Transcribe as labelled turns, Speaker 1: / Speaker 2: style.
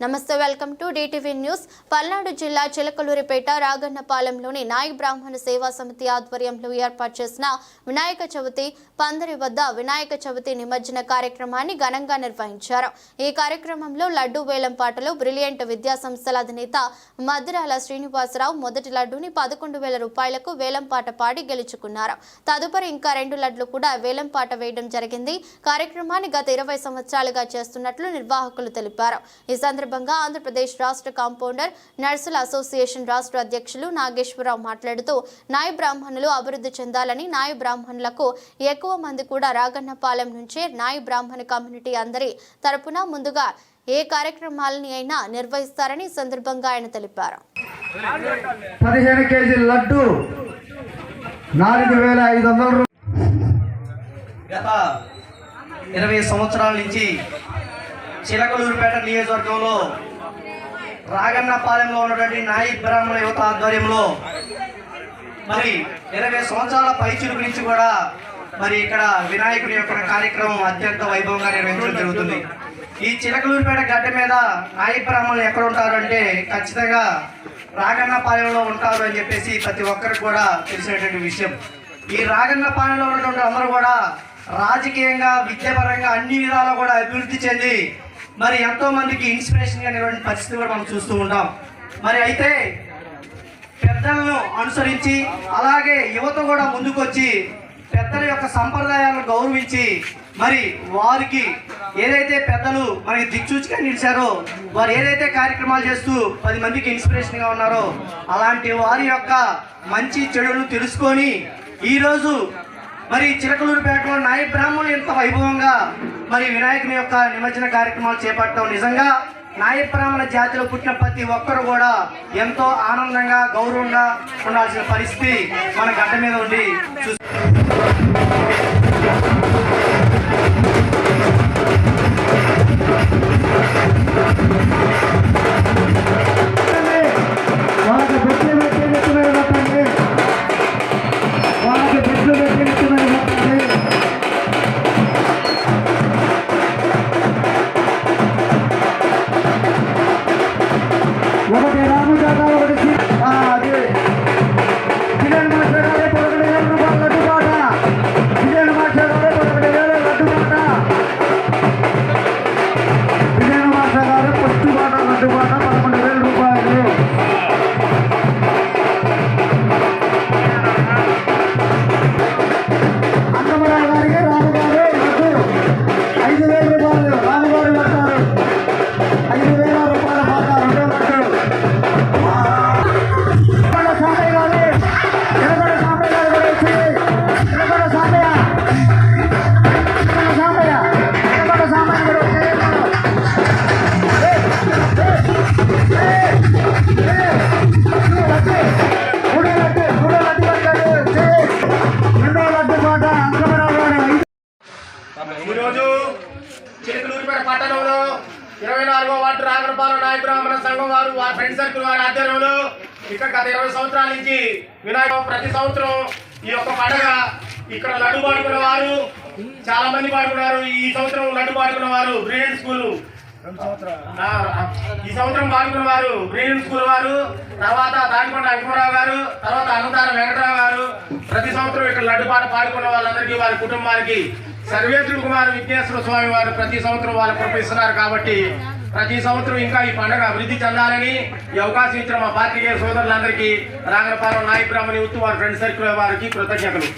Speaker 1: నమస్తే welcome to DTV news. Palnadu జిల్లా చిలకలూరిపేట రాగన్నపాలెంలోని నాయక్ బ్రాహ్మణ సేవా సమితి ఆధ్వర్యంలో ఏర్పాటు చేసిన వినాయక చవితి పందరి వద్ద వినాయక చవితి నిమజ్జన కార్యక్రమాన్ని ఘనంగా నిర్వహించారు. ఈ కార్యక్రమంలో లడ్డూ వేలం పాటలు బ్రిలియంట్ విద్యా సంస్థల అధినేత మద్రాల శ్రీనివాసరావు మొదటి లడ్డూని పదకొండు వేల రూపాయలకు వేలం పాట పాడి గెలుచుకున్నారు. తదుపరి ఇంకా రెండు లడ్లు కూడా వేలం పాట వేయడం జరిగింది. కార్యక్రమాన్ని గత ఇరవై సంవత్సరాలుగా చేస్తున్నట్లు నిర్వాహకులు తెలిపారు. ఈ సందర్భంగా ఆంధ్రప్రదేశ్ రాష్ట్ర కాంపౌండర్ నర్సుల అసోసియేషన్ రాష్ట్ర అధ్యక్షులు నాగేశ్వరరావు మాట్లాడుతూ నాయ బ్రాహ్మణులు అభివృద్ధి చెందాలని నాయ బ్రాహ్మణులకు ఎక్కువ మంది కూడా రాగన్నపాలెం నుంచే నాయ బ్రాహ్మణ కమ్యూనిటీ అందరి తరపున ముందుగా ఏ కార్యక్రమాలని అయినా నిర్వహిస్తారని సందర్భంగా ఆయన తెలిపారు.
Speaker 2: పదిహేను కేజీల లడ్డు నాలుగు వేల ఐదు వందల రూ-
Speaker 3: గత ఇరవై సంవత్సరాల నుంచి చిలకలూరుపేట నియోజకవర్గంలో రాగన్నపాలెంలో ఉన్నటువంటి నాయి బ్రాహ్మణ యువత ఆధ్వర్యంలో మరి ఇరవై సంవత్సరాల పైచురుకు నుంచి కూడా మరి ఇక్కడ వినాయకుడి యొక్క కార్యక్రమం అత్యంత వైభవంగా నిర్వహించడం జరుగుతుంది. ఈ చిలకలూరుపేట గడ్డ మీద నాయి బ్రాహ్మణులు ఎక్కడ ఉంటారంటే ఖచ్చితంగా రాగన్నపాలెంలో ఉంటారు అని చెప్పేసి ప్రతి ఒక్కరికి కూడా తెలిసినటువంటి విషయం. ఈ రాగన్నపాలెంలో ఉన్నటువంటి అందరూ కూడా రాజకీయంగా విద్యాపరంగా అన్ని విధాలు కూడా అభివృద్ధి చెంది మరి ఎంతో మందికి ఇన్స్పిరేషన్గా నిలబడిన పరిస్థితి కూడా మనం చూస్తూ ఉంటాం. మరి అయితే పెద్దలను అనుసరించి అలాగే యువత కూడా ముందుకొచ్చి పెద్దల యొక్క సంప్రదాయాలను గౌరవించి మరి వారికి ఏదైతే పెద్దలు మనకి దిక్సూచిగా నిలిచారో వారు ఏదైతే కార్యక్రమాలు చేస్తూ పది మందికి ఇన్స్పిరేషన్గా ఉన్నారో అలాంటి వారి యొక్క మంచి చెడులను తెలుసుకొని ఈరోజు మరి చిలకలూరుపేటలో నాయ బ్రాహ్మణులు ఎంత వైభవంగా మరి వినాయకుని యొక్క నిమజ్జన కార్యక్రమాలు చేపట్టడం నిజంగా నాయ బ్రాహ్మణ జాతిలో పుట్టిన ప్రతి ఒక్కరు కూడా ఎంతో ఆనందంగా గౌరవంగా ఉండాల్సిన పరిస్థితి మన గడ్డ మీద ఉండి చూస్తూ
Speaker 2: పాట
Speaker 4: వినాయక బ్రాహ్మణ సంఘం వారు వారి ఫ్రెండ్ సర్కిల్ వారి ఆధ్వర్యంలో ఇక్కడ గత ఇరవై సంవత్సరాల నుంచి వినాయక ప్రతి సంవత్సరం ఈ యొక్క పండుగ ఇక్కడ లడ్డు పాడుకున్న వారు చాలా మంది పాడుకున్నారు. ఈ సంవత్సరం లడ్డు పాడుకున్న వారు బ్రిలియన్ స్కూల్. ఈ సంవత్సరం పాల్గొన్న వారు బ్రిలియంట్ స్కూల్ వారు. తర్వాత దానికొండ అంకుమరావు గారు తర్వాత అనంతారం వెంకటరావు గారు. ప్రతి సంవత్సరం ఇక్కడ లడ్డు పాట పాడుకున్న వాళ్ళందరికీ వారి కుటుంబానికి సర్వేశ్వర కుమార్ విఘ్నేశ్వర స్వామి వారు ప్రతి సంవత్సరం వాళ్ళు కృపిస్తున్నారు కాబట్టి ప్రతి సంవత్సరం ఇంకా ఈ పండుగ అభివృద్ధి చెందాలని ఈ అవకాశం ఇచ్చిన మా పార్టీకే సోదరులందరికీ రాగరపాలెం నాయకురామని ఉత్తు వారి ఫ్రెండ్ సర్కిల్ వారికి కృతజ్ఞతలు.